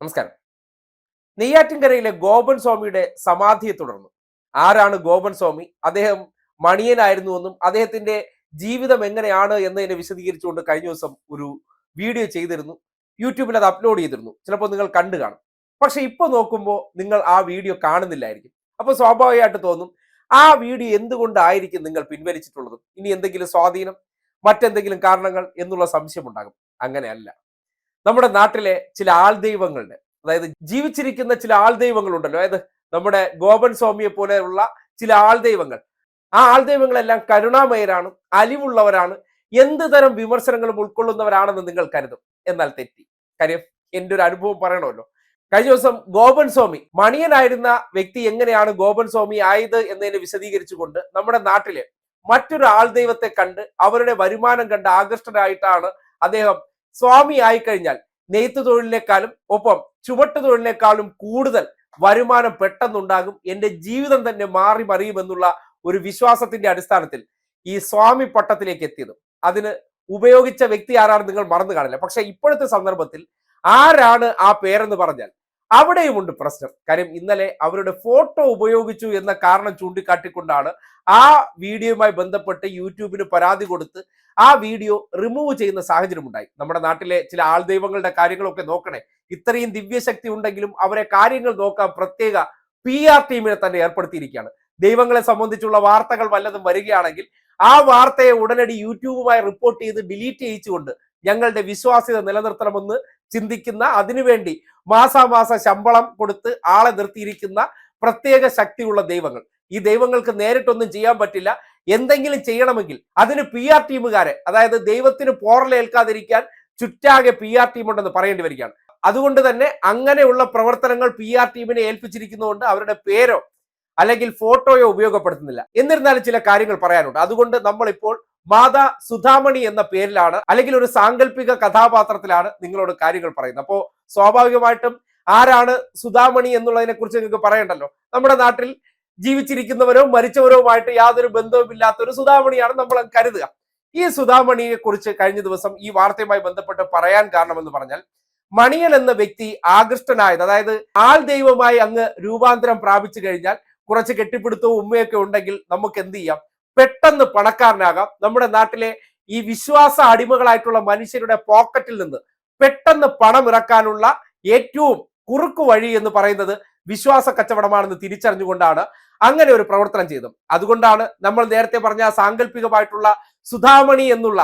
നമസ്കാരം. നെയ്യാറ്റിൻകരയിലെ ഗോപൻ സ്വാമിയുടെ സമാധിയെ തുടർന്ന്. ആരാണ് ഗോപൻ സ്വാമി? അദ്ദേഹം മണിയനായിരുന്നുവെന്നും അദ്ദേഹത്തിന്റെ ജീവിതം എങ്ങനെയാണ് എന്നതിനെ വിശദീകരിച്ചുകൊണ്ട് കഴിഞ്ഞ ദിവസം ഒരു വീഡിയോ ചെയ്തിരുന്നു. യൂട്യൂബിൽ അത് അപ്ലോഡ് ചെയ്തിരുന്നു. ചിലപ്പോൾ നിങ്ങൾ കണ്ടു കാണും. പക്ഷെ ഇപ്പൊ നോക്കുമ്പോൾ നിങ്ങൾ ആ വീഡിയോ കാണുന്നില്ലായിരിക്കും. അപ്പൊ സ്വാഭാവികമായിട്ട് തോന്നും ആ വീഡിയോ എന്തുകൊണ്ടായിരിക്കും നിങ്ങൾ പിൻവലിച്ചിട്ടുള്ളത്? ഇനി എന്തെങ്കിലും സ്വാധീനം മറ്റെന്തെങ്കിലും കാരണങ്ങൾ എന്നുള്ള സംശയമുണ്ടാകും അങ്ങനെയല്ല. നമ്മുടെ നാട്ടിലെ ചില ആൾദൈവങ്ങളുണ്ട്. അതായത് ജീവിച്ചിരിക്കുന്ന ചില ആൾദൈവങ്ങളുണ്ടല്ലോ. അതായത് നമ്മുടെ ഗോപൻ സ്വാമിയെ പോലെയുള്ള ചില ആൾദൈവങ്ങൾ. ആ ആൾദൈവങ്ങളെല്ലാം കരുണാമയരാണ് അലിവുള്ളവരാണ് എന്ത് തരം വിമർശനങ്ങളും ഉൾക്കൊള്ളുന്നവരാണെന്ന് നിങ്ങൾ കരുതും. എന്നാൽ തെറ്റി. കാര്യം എന്റെ ഒരു അനുഭവം പറയണമല്ലോ. കഴിഞ്ഞ ദിവസം ഗോപൻ സ്വാമി മണിയനായിരുന്ന വ്യക്തി എങ്ങനെയാണ് ഗോപൻ സ്വാമി ആയത് എന്നതിനെ വിശദീകരിച്ചുകൊണ്ട് നമ്മുടെ നാട്ടിലെ മറ്റൊരു ആൾദൈവത്തെ കണ്ട് അവരുടെ വരുമാനം കണ്ട് ആകൃഷ്ടരായിട്ടാണ് അദ്ദേഹം സ്വാമി ആയിക്കഴിഞ്ഞാൽ നെയ്ത്ത് തൊഴിലിനേക്കാളും ഒപ്പം ചുവട്ട് തൊഴിലിനേക്കാളും കൂടുതൽ വരുമാനം പെട്ടെന്നുണ്ടാകും. എന്റെ ജീവിതം തന്നെ മാറി മറിയുമെന്നുള്ള ഒരു വിശ്വാസത്തിന്റെ അടിസ്ഥാനത്തിൽ ഈ സ്വാമി പട്ടത്തിലേക്ക് എത്തിയത്. അതിന് ഉപയോഗിച്ച വ്യക്തി ആരാണ് നിങ്ങൾ മറന്നു കാണില്ല. പക്ഷെ ഇപ്പോഴത്തെ സന്ദർഭത്തിൽ ആരാണ് ആ പേരെന്ന് പറഞ്ഞാൽ അവിടെയുമുണ്ട് പ്രശ്നം. കാര്യം ഇന്നലെ അവരുടെ ഫോട്ടോ ഉപയോഗിച്ചു എന്ന കാരണം ചൂണ്ടിക്കാട്ടിക്കൊണ്ടാണ് ആ വീഡിയോയുമായി ബന്ധപ്പെട്ട് യൂട്യൂബിന് പരാതി കൊടുത്ത് ആ വീഡിയോ റിമൂവ് ചെയ്യുന്ന സാഹചര്യം ഉണ്ടായി നമ്മുടെ നാട്ടിലെ ചില ആൾ ദൈവങ്ങളുടെ കാര്യങ്ങളൊക്കെ നോക്കണേ. ഇത്രയും ദിവ്യശക്തി ഉണ്ടെങ്കിലും അവരെ കാര്യങ്ങൾ നോക്കാൻ പ്രത്യേക പി ആർ ടീമിനെ തന്നെ ഏർപ്പെടുത്തിയിരിക്കുകയാണ്. ദൈവങ്ങളെ സംബന്ധിച്ചുള്ള വാർത്തകൾ വല്ലതും വരികയാണെങ്കിൽ ആ വാർത്തയെ ഉടനടി യൂട്യൂബുമായി റിപ്പോർട്ട് ചെയ്ത് ഡിലീറ്റ് ചെയ്യിച്ചുകൊണ്ട് ഞങ്ങളുടെ വിശ്വാസ്യത നിലനിർത്തണമെന്ന് ചിന്തിക്കുന്ന അതിനുവേണ്ടി മാസാമാസ ശമ്പളം കൊടുത്ത് ആളെ നിർത്തിയിരിക്കുന്ന പ്രത്യേക ശക്തിയുള്ള ദൈവങ്ങൾ. ഈ ദൈവങ്ങൾക്ക് നേരിട്ടൊന്നും ചെയ്യാൻ പറ്റില്ല. എന്തെങ്കിലും ചെയ്യണമെങ്കിൽ അതിന് പി ആർ ടീമുകാരെ അതായത് ദൈവത്തിന് പോറലേൽക്കാതിരിക്കാൻ ചുറ്റാകെ പി ആർ ടീം ഉണ്ടെന്ന് പറയേണ്ടി വരികയാണ്. അതുകൊണ്ട് തന്നെ അങ്ങനെയുള്ള പ്രവർത്തനങ്ങൾ പി ആർ ടീമിനെ ഏൽപ്പിച്ചിരിക്കുന്നതുകൊണ്ട് അവരുടെ പേരോ അല്ലെങ്കിൽ ഫോട്ടോയോ ഉപയോഗപ്പെടുത്തുന്നില്ല. എന്നിരുന്നാലും ചില കാര്യങ്ങൾ പറയാനുണ്ട്. അതുകൊണ്ട് നമ്മൾ ഇപ്പോൾ മാതാ സുധാമണി എന്ന പേരിലാണ് അല്ലെങ്കിൽ ഒരു സാങ്കല്പിക കഥാപാത്രത്തിലാണ് നിങ്ങളോട് കാര്യങ്ങൾ പറയുന്നത്. അപ്പോൾ സ്വാഭാവികമായിട്ടും ആരാണ് സുധാമണി എന്നുള്ളതിനെ കുറിച്ച് നിങ്ങൾക്ക് പറയണ്ടല്ലോ. നമ്മുടെ നാട്ടിൽ ജീവിച്ചിരിക്കുന്നവരോ മരിച്ചവരോമായിട്ട് യാതൊരു ബന്ധവുമില്ലാത്ത ഒരു സുധാമണിയാണ് നമ്മൾ കരുതുക. ഈ സുധാമണിയെ കുറിച്ച് കഴിഞ്ഞ ദിവസം ഈ വാർത്തയുമായി ബന്ധപ്പെട്ട് പറയാൻ കാരണമെന്ന് പറഞ്ഞാൽ മണിയൻ എന്ന വ്യക്തി ആകൃഷ്ടനായത് അതായത് ആൾ ദൈവമായി അങ്ങ് രൂപാന്തരം പ്രാപിച്ചു കഴിഞ്ഞാൽ കുറച്ച് കെട്ടിപ്പിടുത്തവും ഉമ്മയൊക്കെ ഉണ്ടെങ്കിൽ നമുക്ക് എന്ത് ചെയ്യാം? പെട്ടെന്ന് പണക്കാരനാകാം. നമ്മുടെ നാട്ടിലെ ഈ വിശ്വാസ അടിമകളായിട്ടുള്ള മനുഷ്യരുടെ പോക്കറ്റിൽ നിന്ന് പെട്ടെന്ന് പണം ഇറക്കാനുള്ള ഏറ്റവും കുറുക്കു വഴി എന്ന് പറയുന്നത് വിശ്വാസ കച്ചവടമാണെന്ന് തിരിച്ചറിഞ്ഞുകൊണ്ടാണ് അങ്ങനെ ഒരു പ്രവർത്തനം ചെയ്തത്. അതുകൊണ്ടാണ് നമ്മൾ നേരത്തെ പറഞ്ഞ സാങ്കല്പികമായിട്ടുള്ള സുധാമണി എന്നുള്ള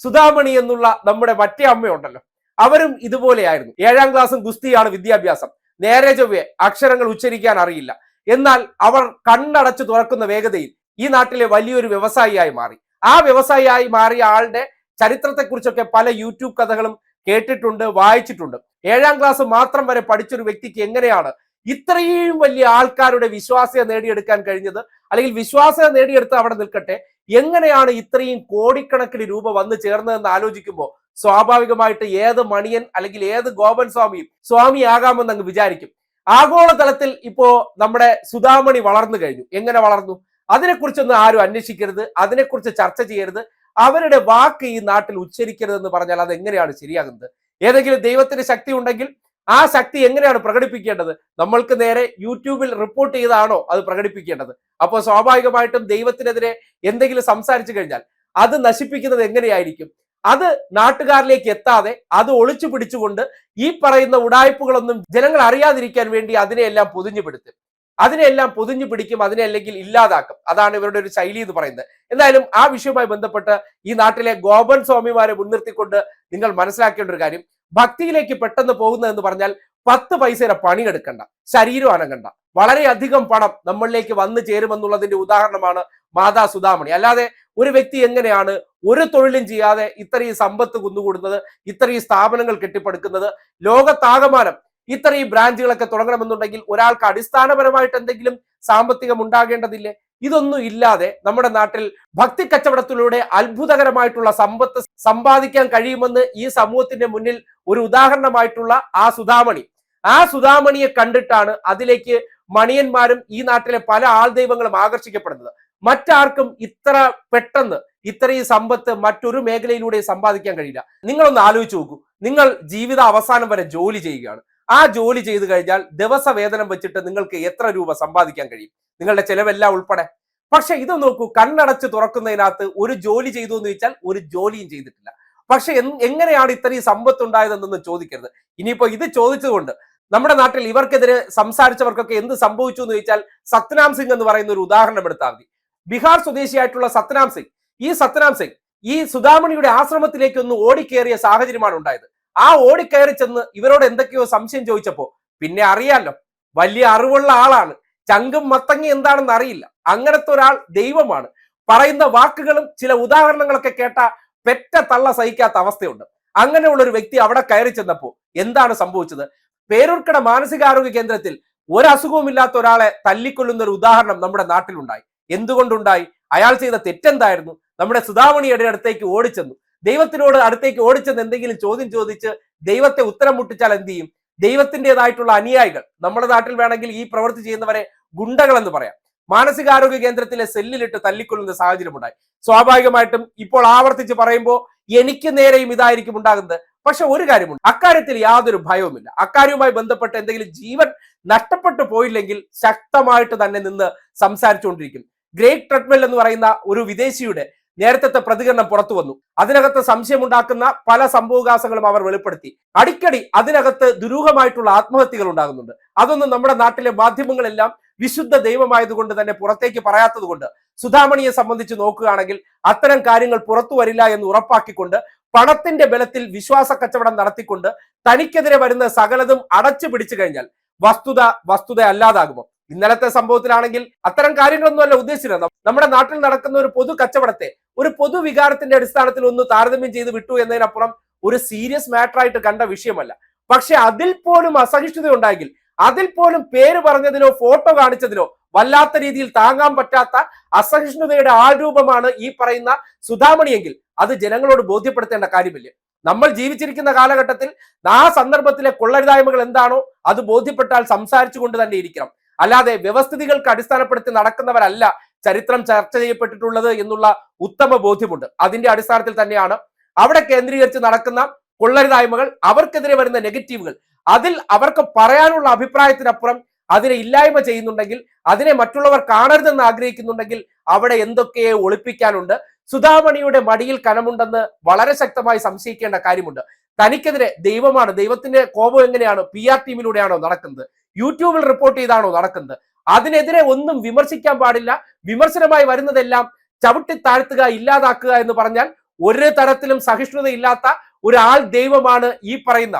സുധാമണി എന്നുള്ള നമ്മുടെ മറ്റേ അമ്മയുണ്ടല്ലോ. അവരും ഇതുപോലെയായിരുന്നു. ഏഴാം ക്ലാസ്സും ഗുസ്തിയാണ് വിദ്യാഭ്യാസം. നേരെ ചൊവ്വേ അക്ഷരങ്ങൾ ഉച്ചരിക്കാൻ അറിയില്ല. എന്നാൽ അവർ കണ്ണടച്ചു തുറക്കുന്ന വേഗതയിൽ ഈ നാട്ടിലെ വലിയൊരു വ്യവസായിയായി മാറി. ആ വ്യവസായിയായി മാറിയ ആളുടെ ചരിത്രത്തെക്കുറിച്ചൊക്കെ പല യൂട്യൂബ് കഥകളും കേട്ടിട്ടുണ്ട് വായിച്ചിട്ടുണ്ട്. ഏഴാം ക്ലാസ് മാത്രം വരെ പഠിച്ചൊരു വ്യക്തിക്ക് എങ്ങനെയാണ് ഇത്രയും വലിയ ആൾക്കാരുടെ വിശ്വാസ്യത നേടിയെടുക്കാൻ കഴിഞ്ഞത്? അല്ലെങ്കിൽ വിശ്വാസ്യത നേടിയെടുത്ത് അവിടെ നിൽക്കട്ടെ. എങ്ങനെയാണ് ഇത്രയും കോടിക്കണക്കിന് രൂപ വന്നു ചേർന്നതെന്ന് ആലോചിക്കുമ്പോൾ സ്വാഭാവികമായിട്ട് ഏത് മണിയൻ അല്ലെങ്കിൽ ഏത് ഗോപൻ സ്വാമിയും സ്വാമിയാകാമെന്ന് അങ്ങ് വിചാരിക്കും. ആഗോളതലത്തിൽ ഇപ്പോ നമ്മുടെ സുധാമണി വളർന്നു കഴിഞ്ഞു. എങ്ങനെ വളർന്നു? അതിനെക്കുറിച്ചൊന്നും ആരും അന്വേഷിക്കരുത് അതിനെക്കുറിച്ച് ചർച്ച ചെയ്യരുത്. അവരുടെ വാക്ക് ഈ നാട്ടിൽ ഉച്ചരിക്കരുതെന്ന് പറഞ്ഞാൽ അത് എങ്ങനെയാണ് ശരിയാകുന്നത്? ഏതെങ്കിലും ദൈവത്തിന് ശക്തി ഉണ്ടെങ്കിൽ ആ ശക്തി എങ്ങനെയാണ് പ്രകടിപ്പിക്കേണ്ടത്? നമ്മൾക്ക് നേരെ യൂട്യൂബിൽ റിപ്പോർട്ട് ചെയ്താണോ അത് പ്രകടിപ്പിക്കേണ്ടത്? അപ്പോൾ സ്വാഭാവികമായിട്ടും ദൈവത്തിനെതിരെ എന്തെങ്കിലും സംസാരിച്ചു കഴിഞ്ഞാൽ അത് നശിപ്പിക്കുന്നത് എങ്ങനെയായിരിക്കും? അത് നാട്ടുകാരിലേക്ക് എത്താതെ അത് ഒളിച്ചു പിടിച്ചുകൊണ്ട് ഈ പറയുന്ന ഉടായ്പകളൊന്നും ജനങ്ങൾ അറിയാതിരിക്കാൻ വേണ്ടി അതിനെയെല്ലാം പൊതിഞ്ഞുപെടുത്തും. അതിനെല്ലാം പൊതിഞ്ഞു പിടിക്കും അതിനെ അല്ലെങ്കിൽ ഇല്ലാതാക്കും. അതാണ് ഇവരുടെ ഒരു ശൈലി എന്ന് പറയുന്നത്. എന്തായാലും ആ വിഷയവുമായി ബന്ധപ്പെട്ട് ഈ നാട്ടിലെ ഗോപൻ സ്വാമിമാരെ മുൻനിർത്തിക്കൊണ്ട് നിങ്ങൾ മനസ്സിലാക്കേണ്ട ഒരു കാര്യം. ഭക്തിയിലേക്ക് പെട്ടെന്ന് പോകുന്നതെന്ന് പറഞ്ഞാൽ പത്ത് പൈസയുടെ പണിയെടുക്കണ്ട ശരീരം അനങ്ങണ്ട. വളരെയധികം പണം നമ്മളിലേക്ക് വന്നു ചേരുമെന്നുള്ളതിന്റെ ഉദാഹരണമാണ് മാതാ സുധാമണി. അല്ലാതെ ഒരു വ്യക്തി എങ്ങനെയാണ് ഒരു തൊഴിലും ചെയ്യാതെ ഇത്രയും സമ്പത്ത് കുന്നുകൂടുന്നത് ഇത്രയും സ്ഥാപനങ്ങൾ കെട്ടിപ്പടുക്കുന്നത് ലോകത്താകമാനം ഇത്രയും ബ്രാഞ്ചുകളൊക്കെ തുടങ്ങണമെന്നുണ്ടെങ്കിൽ ഒരാൾക്ക് അടിസ്ഥാനപരമായിട്ട് എന്തെങ്കിലും സാമ്പത്തികം ഉണ്ടാകേണ്ടതില്ലേ? ഇതൊന്നും ഇല്ലാതെ നമ്മുടെ നാട്ടിൽ ഭക്തി കച്ചവടത്തിലൂടെ അത്ഭുതകരമായിട്ടുള്ള സമ്പത്ത് സമ്പാദിക്കാൻ കഴിയുമെന്ന് ഈ സമൂഹത്തിന്റെ മുന്നിൽ ഒരു ഉദാഹരണമായിട്ടുള്ള ആ സുധാമണി. ആ സുധാമണിയെ കണ്ടിട്ടാണ് അതിലേക്ക് മണിയന്മാരും ഈ നാട്ടിലെ പല ആൾ ദൈവങ്ങളും ആകർഷിക്കപ്പെടുന്നത്. മറ്റാർക്കും ഇത്ര പെട്ടെന്ന് ഇത്രയും സമ്പത്ത് മറ്റൊരു മേഖലയിലൂടെ സമ്പാദിക്കാൻ കഴിയില്ല. നിങ്ങളൊന്ന് ആലോചിച്ച് നോക്കൂ. നിങ്ങൾ ജീവിത അവസാനം വരെ ജോലി ചെയ്യുകയാണ്. ആ ജോലി ചെയ്തു കഴിഞ്ഞാൽ ദിവസ വേതനം വെച്ചിട്ട് നിങ്ങൾക്ക് എത്ര രൂപ സമ്പാദിക്കാൻ കഴിയും? നിങ്ങളുടെ ചെലവെല്ലാം ഉൾപ്പെടെ. പക്ഷെ ഇത് നോക്കൂ കണ്ണടച്ച് തുറക്കുന്നതിനകത്ത് ഒരു ജോലി ചെയ്തു എന്ന് ചോദിച്ചാൽ ഒരു ജോലിയും ചെയ്തിട്ടില്ല. പക്ഷെ എങ്ങനെയാണ് ഇത്രയും സമ്പത്ത് ഉണ്ടായതെന്നൊന്നും ചോദിക്കരുത്. ഇനിയിപ്പോ ഇത് ചോദിച്ചതുകൊണ്ട് നമ്മുടെ നാട്ടിൽ ഇവർക്കെതിരെ സംസാരിച്ചവർക്കൊക്കെ എന്ത് സംഭവിച്ചു എന്ന് ചോദിച്ചാൽ സത്നാം സിംഗ് എന്ന് പറയുന്ന ഒരു ഉദാഹരണം എടുത്താൽ മതി. ബീഹാർ സ്വദേശിയായിട്ടുള്ള സത്നാം സിംഗ് ഈ സത്നാം സിംഗ് ഈ സുധാമണിയുടെ ആശ്രമത്തിലേക്ക് ഒന്ന് ഓടിക്കേറിയ സാഹചര്യമാണ് ഉണ്ടായത്. ആ ഓടിക്കയറി ചെന്ന് ഇവരോട് എന്തൊക്കെയോ സംശയം ചോദിച്ചപ്പോ പിന്നെ അറിയാലോ വലിയ അറിവുള്ള ആളാണ്. ചങ്കും മത്തങ്ങി എന്താണെന്ന് അറിയില്ല. അങ്ങനത്തെ ഒരാൾ ദൈവമാണ്. പറയുന്ന വാക്കുകളും ചില ഉദാഹരണങ്ങളൊക്കെ കേട്ട പെറ്റ തള്ള സഹിക്കാത്ത അവസ്ഥയുണ്ട്. അങ്ങനെയുള്ള ഒരു വ്യക്തി അവിടെ കയറി ചെന്നപ്പോ എന്താണ് സംഭവിച്ചത്? പേരൂർക്കട മാനസികാരോഗ്യ കേന്ദ്രത്തിൽ ഒരു അസുഖവുമില്ലാത്ത ഒരാളെ തല്ലിക്കൊല്ലുന്ന ഒരു ഉദാഹരണം നമ്മുടെ നാട്ടിലുണ്ടായി. എന്തുകൊണ്ടുണ്ടായി? അയാൾ ചെയ്ത തെറ്റെന്തായിരുന്നു? നമ്മുടെ സുധാമണിയുടെ അടുത്തേക്ക് ഓടിച്ചെന്നു. ദൈവത്തിനോട് അടുത്തേക്ക് ഓടിച്ചെന്ന് എന്തെങ്കിലും ചോദ്യം ചോദിച്ച് ദൈവത്തെ ഉത്തരം മുട്ടിച്ചാൽ എന്ത് ചെയ്യും? ദൈവത്തിന്റെതായിട്ടുള്ള അനുയായികൾ നമ്മുടെ നാട്ടിൽ വേണമെങ്കിൽ ഈ പ്രവൃത്തി ചെയ്യുന്നവരെ ഗുണ്ടകൾ എന്ന് പറയാം. മാനസികാരോഗ്യ കേന്ദ്രത്തിലെ സെല്ലിലിട്ട് തല്ലിക്കൊള്ളുന്ന സാഹചര്യം ഉണ്ടായി സ്വാഭാവികമായിട്ടും ഇപ്പോൾ ആവർത്തിച്ച് പറയുമ്പോൾ എനിക്ക് നേരെയും ഇതായിരിക്കും ഉണ്ടാകുന്നത്. പക്ഷെ ഒരു കാര്യമുണ്ട്. അക്കാര്യത്തിൽ യാതൊരു ഭയവുമില്ല. അക്കാര്യവുമായി ബന്ധപ്പെട്ട് എന്തെങ്കിലും ജീവൻ നഷ്ടപ്പെട്ടു പോയില്ലെങ്കിൽ ശക്തമായിട്ട് തന്നെ നിന്ന് സംസാരിച്ചുകൊണ്ടിരിക്കും. ഗ്രേറ്റ് ട്രെഡ്മെൽ എന്ന് പറയുന്ന ഒരു വിദേശിയുടെ നേരത്തെ പ്രതികരണം പുറത്തു വന്നു. അതിനകത്ത് സംശയമുണ്ടാക്കുന്ന പല സംഭവവികാസങ്ങളും അവർ വെളിപ്പെടുത്തി. അടിക്കടി അതിനകത്ത് ദുരൂഹമായിട്ടുള്ള ആത്മഹത്യകൾ ഉണ്ടാകുന്നുണ്ട്. അതൊന്നും നമ്മുടെ നാട്ടിലെ മാധ്യമങ്ങളെല്ലാം വിശുദ്ധ ദൈവമായതുകൊണ്ട് തന്നെ പുറത്തേക്ക് പറയാത്തതുകൊണ്ട് സുധാമണിയെ സംബന്ധിച്ച് നോക്കുകയാണെങ്കിൽ അത്തരം കാര്യങ്ങൾ പുറത്തു വരില്ല എന്ന് ഉറപ്പാക്കിക്കൊണ്ട് പണത്തിന്റെ ബലത്തിൽ വിശ്വാസ കച്ചവടം നടത്തിക്കൊണ്ട് തനിക്കെതിരെ വരുന്ന സകലതും അടച്ചു പിടിച്ചു കഴിഞ്ഞാൽ വസ്തുത വസ്തുത അല്ലാതാകുമോ? ഇന്നലത്തെ സംഭവത്തിലാണെങ്കിൽ അത്തരം കാര്യങ്ങളൊന്നും അല്ല ഉദ്ദേശിച്ചത് നമ്മുടെ നാട്ടിൽ നടക്കുന്ന ഒരു പൊതു കച്ചവടത്തെ ഒരു പൊതു വികാരത്തിന്റെ അടിസ്ഥാനത്തിൽ ഒന്ന് താരതമ്യം ചെയ്ത് വിട്ടു എന്നതിനപ്പുറം ഒരു സീരിയസ് മാറ്ററായിട്ട് കണ്ട വിഷയമല്ല. പക്ഷെ അതിൽ പോലും അസഹിഷ്ണുത ഉണ്ടായെങ്കിൽ അതിൽ പോലും പേര് പറഞ്ഞതിലോ ഫോട്ടോ കാണിച്ചതിലോ വല്ലാത്ത രീതിയിൽ താങ്ങാൻ പറ്റാത്ത അസഹിഷ്ണുതയുടെ ആരൂപമാണ് ഈ പറയുന്ന സുധാമണിയെങ്കിൽ അത് ജനങ്ങളോട് ബോധ്യപ്പെടുത്തേണ്ട കാര്യമില്ല. നമ്മൾ ജീവിച്ചിരിക്കുന്ന കാലഘട്ടത്തിൽ ആ സന്ദർഭത്തിലെ കൊള്ളരുതായ്മകൾ എന്താണോ അത് ബോധ്യപ്പെട്ടാൽ സംസാരിച്ചുകൊണ്ട് തന്നെ ഇരിക്കണം. അല്ലാതെ വ്യവസ്ഥിതികൾക്ക് അടിസ്ഥാനപ്പെടുത്തി നടക്കുന്നവരല്ല ചരിത്രം ചർച്ച ചെയ്യപ്പെട്ടിട്ടുള്ളത് എന്നുള്ള ഉത്തമ ബോധ്യമുണ്ട്. അതിന്റെ അടിസ്ഥാനത്തിൽ തന്നെയാണ് അവിടെ കേന്ദ്രീകരിച്ച് നടക്കുന്ന കൊള്ളരുതായ്മകൾ അവർക്കെതിരെ വരുന്ന നെഗറ്റീവുകൾ. അതിൽ അവർക്ക് പറയാനുള്ള അഭിപ്രായത്തിനപ്പുറം അതിനെ ഇല്ലായ്മ ചെയ്യുന്നുണ്ടെങ്കിൽ അതിനെ മറ്റുള്ളവർ കാണരുതെന്ന് ആഗ്രഹിക്കുന്നുണ്ടെങ്കിൽ അവിടെ എന്തൊക്കെയോ ഒളിപ്പിക്കാനുണ്ട്. സുധാമണിയുടെ മടിയിൽ കനമുണ്ടെന്ന് വളരെ ശക്തമായി സംശയിക്കേണ്ട കാര്യമുണ്ട്. തനിക്കെതിരെ ദൈവമാണ് ദൈവത്തിന്റെ കോപം എങ്ങനെയാണ് പി ആർ ടീമിലൂടെയാണോ നടക്കുന്നത്? യൂട്യൂബിൽ റിപ്പോർട്ട് ചെയ്താണോ നടക്കുന്നത്? അതിനെതിരെ ഒന്നും വിമർശിക്കാൻ പാടില്ല. വിമർശനമായി വരുന്നതെല്ലാം ചവിട്ടി താഴ്ത്തുക ഇല്ലാതാക്കുക എന്ന് പറഞ്ഞാൽ ഒരു തരത്തിലും സഹിഷ്ണുത ഇല്ലാത്ത ഒരാൾ ദൈവമാണ് ഈ പറയുന്ന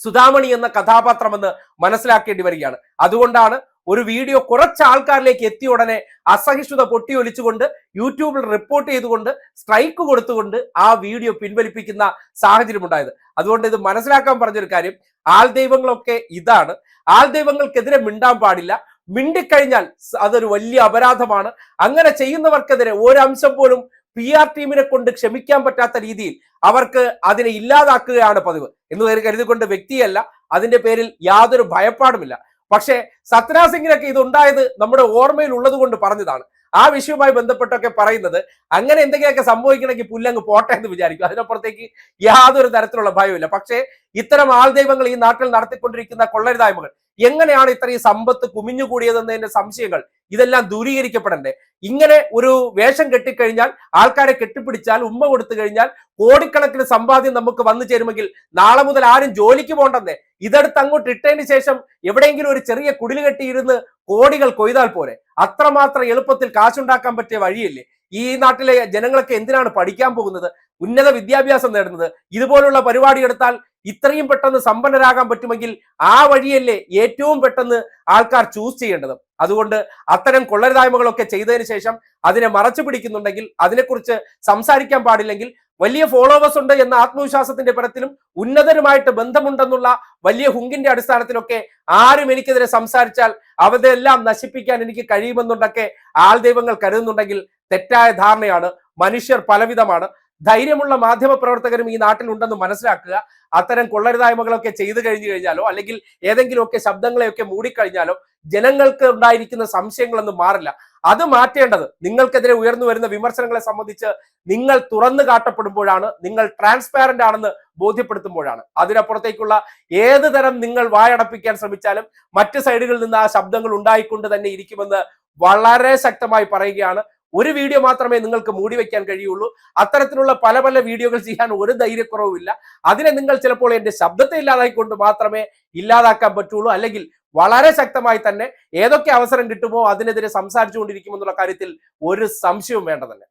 സുധാമണി എന്ന കഥാപാത്രമെന്ന് മനസ്സിലാക്കേണ്ടി വരികയാണ്. അതുകൊണ്ടാണ് ഒരു വീഡിയോ കുറച്ച് ആൾക്കാരിലേക്ക് എത്തിയ ഉടനെ അസഹിഷ്ണുത പൊട്ടിയൊലിച്ചുകൊണ്ട് യൂട്യൂബിൽ റിപ്പോർട്ട് ചെയ്തുകൊണ്ട് സ്ട്രൈക്ക് കൊടുത്തുകൊണ്ട് ആ വീഡിയോ പിൻവലിപ്പിക്കുന്ന സാഹചര്യം ഉണ്ടായത്. അതുകൊണ്ട് ഇത് മനസ്സിലാക്കാൻ പറഞ്ഞൊരു കാര്യം ആൾ ദൈവങ്ങളൊക്കെ ഇതാണ്. ആൾ ദൈവങ്ങൾക്കെതിരെ മിണ്ടാൻ പാടില്ല. മിണ്ടിക്കഴിഞ്ഞാൽ അതൊരു വലിയ അപരാധമാണ്. അങ്ങനെ ചെയ്യുന്നവർക്കെതിരെ ഒരംശം പോലും പി ആർ ടീമിനെ കൊണ്ട് ക്ഷമിക്കാൻ പറ്റാത്ത രീതിയിൽ അവർക്ക് അതിനെ ഇല്ലാതാക്കുകയാണ് പതിവ്. എന്ന് കരു- കരുതിക്കൊണ്ട് വ്യക്തിയല്ല അതിന്റെ പേരിൽ യാതൊരു ഭയപ്പാടുമില്ല. പക്ഷേ സത്നാ സിംഗിനൊക്കെ ഇത് ഉണ്ടായത് നമ്മുടെ ഓർമ്മയിൽ ഉള്ളത് കൊണ്ട് പറഞ്ഞതാണ്. ആ വിഷയവുമായി ബന്ധപ്പെട്ടൊക്കെ പറയുന്നത് അങ്ങനെ എന്തെങ്കിലുമൊക്കെ സംഭവിക്കണമെങ്കിൽ പുല്ലങ്ങ് പോട്ടെ എന്ന് വിചാരിക്കും. അതിനപ്പുറത്തേക്ക് യാതൊരു തരത്തിലുള്ള ഭയവുമില്ല. പക്ഷേ ഇത്തരം ആൾ ദൈവങ്ങൾ ഈ നാട്ടിൽ നടത്തിക്കൊണ്ടിരിക്കുന്ന കൊള്ളരുതായ്മകൾ എങ്ങനെയാണ് ഇത്രയും സമ്പത്ത് കുമിഞ്ഞുകൂടിയതെന്നതിന്റെ സംശയങ്ങൾ? ഇതെല്ലാം ദൂരീകരിക്കപ്പെടണ്ടേ? ഇങ്ങനെ ഒരു വേഷം കെട്ടിക്കഴിഞ്ഞാൽ ആൾക്കാരെ കെട്ടിപ്പിടിച്ചാൽ ഉമ്മ കൊടുത്തു കഴിഞ്ഞാൽ കോടിക്കണക്കിന് സമ്പാദ്യം നമുക്ക് വന്നു ചേരുമെങ്കിൽ നാളെ മുതൽ ആരും ജോലിക്ക് പോണ്ടെന്നേ ഇതെടുത്ത് അങ്ങോട്ട് ഇട്ടതിന് ശേഷം എവിടെയെങ്കിലും ഒരു ചെറിയ കുടിൽ കെട്ടിയിരുന്ന് കോടികൾ കൊയ്താൽ പോരെ? അത്രമാത്രം എളുപ്പത്തിൽ കാശുണ്ടാക്കാൻ പറ്റിയ വഴിയല്ലേ? ഈ നാട്ടിലെ ജനങ്ങളൊക്കെ എന്തിനാണ് പഠിക്കാൻ പോകുന്നത്? ഉന്നത വിദ്യാഭ്യാസം നേടുന്നത്. ഇതുപോലുള്ള പരിപാടി എടുത്താൽ ഇത്രയും പെട്ടെന്ന് സമ്പന്നരാകാൻ പറ്റുമെങ്കിൽ ആ വഴിയല്ലേ ഏറ്റവും പെട്ടെന്ന് ആൾക്കാർ ചൂസ് ചെയ്യേണ്ടത്. അതുകൊണ്ട് അത്തരം കൊള്ളരുതായ്മകളൊക്കെ ചെയ്തതിന് ശേഷം അതിനെ മറച്ചു പിടിക്കുന്നുണ്ടെങ്കിൽ അതിനെക്കുറിച്ച് സംസാരിക്കാൻ പാടില്ലെങ്കിൽ വലിയ ഫോളോവേഴ്സ് ഉണ്ട് എന്ന ആത്മവിശ്വാസത്തിന്റെ പരത്തിലും ഉന്നതരുമായിട്ട് ബന്ധമുണ്ടെന്നുള്ള വലിയ ഹുങ്കിന്റെ അടിസ്ഥാനത്തിലൊക്കെ ആരും എനിക്കെതിരെ സംസാരിച്ചാൽ അവരെല്ലാം നശിപ്പിക്കാൻ എനിക്ക് കഴിയുമെന്നുണ്ടൊക്കെ ആൾ ദൈവങ്ങൾ കരുതുന്നുണ്ടെങ്കിൽ തെറ്റായ ധാരണയാണ്. മനുഷ്യർ പലവിധമാണ്. ധൈര്യമുള്ള മാധ്യമ പ്രവർത്തകരും ഈ നാട്ടിലുണ്ടെന്ന് മനസ്സിലാക്കുക. അത്തരം കൊള്ളരുതായ്മകളൊക്കെ ചെയ്തു കഴിഞ്ഞു കഴിഞ്ഞാലോ അല്ലെങ്കിൽ ഏതെങ്കിലുമൊക്കെ ശബ്ദങ്ങളെയൊക്കെ മൂടിക്കഴിഞ്ഞാലോ ജനങ്ങൾക്ക് ഉണ്ടായിരിക്കുന്ന സംശയങ്ങളൊന്നും മാറില്ല. അത് മാറ്റേണ്ടത് നിങ്ങൾക്കെതിരെ ഉയർന്നു വരുന്ന വിമർശനങ്ങളെ സംബന്ധിച്ച് നിങ്ങൾ തുറന്നു കാട്ടപ്പെടുമ്പോഴാണ് നിങ്ങൾ ട്രാൻസ്പാരന്റ് ആണെന്ന് ബോധ്യപ്പെടുത്തുമ്പോഴാണ്. അതിനപ്പുറത്തേക്കുള്ള ഏത് തരം നിങ്ങൾ വായടപ്പിക്കാൻ ശ്രമിച്ചാലും മറ്റ് സൈഡുകളിൽ നിന്ന് ആ ശബ്ദങ്ങൾ ഉണ്ടായിക്കൊണ്ട് തന്നെ ഇരിക്കുമെന്ന് വളരെ ശക്തമായി പറയുകയാണ് ഒരു വീഡിയോ മാത്രമേ നിങ്ങൾക്ക് മൂടി വയ്ക്കാൻ കഴിയുള്ളൂ. അത്തരത്തിലുള്ള പല പല വീഡിയോകൾ ചെയ്യാൻ ഒരു ധൈര്യക്കുറവുമില്ല അതിനെ നിങ്ങൾ ചിലപ്പോൾ എന്റെ ശബ്ദത്തെ ഇല്ലാതായിക്കൊണ്ട് മാത്രമേ ഇല്ലാതാക്കാൻ പറ്റുള്ളൂ. അല്ലെങ്കിൽ വളരെ ശക്തമായി തന്നെ ഏതൊക്കെ അവസരം കിട്ടുമോ അതിനെതിരെ സംസാരിച്ചുകൊണ്ടിരിക്കുമെന്നുള്ള കാര്യത്തിൽ ഒരു സംശയവും വേണ്ട തന്നെ.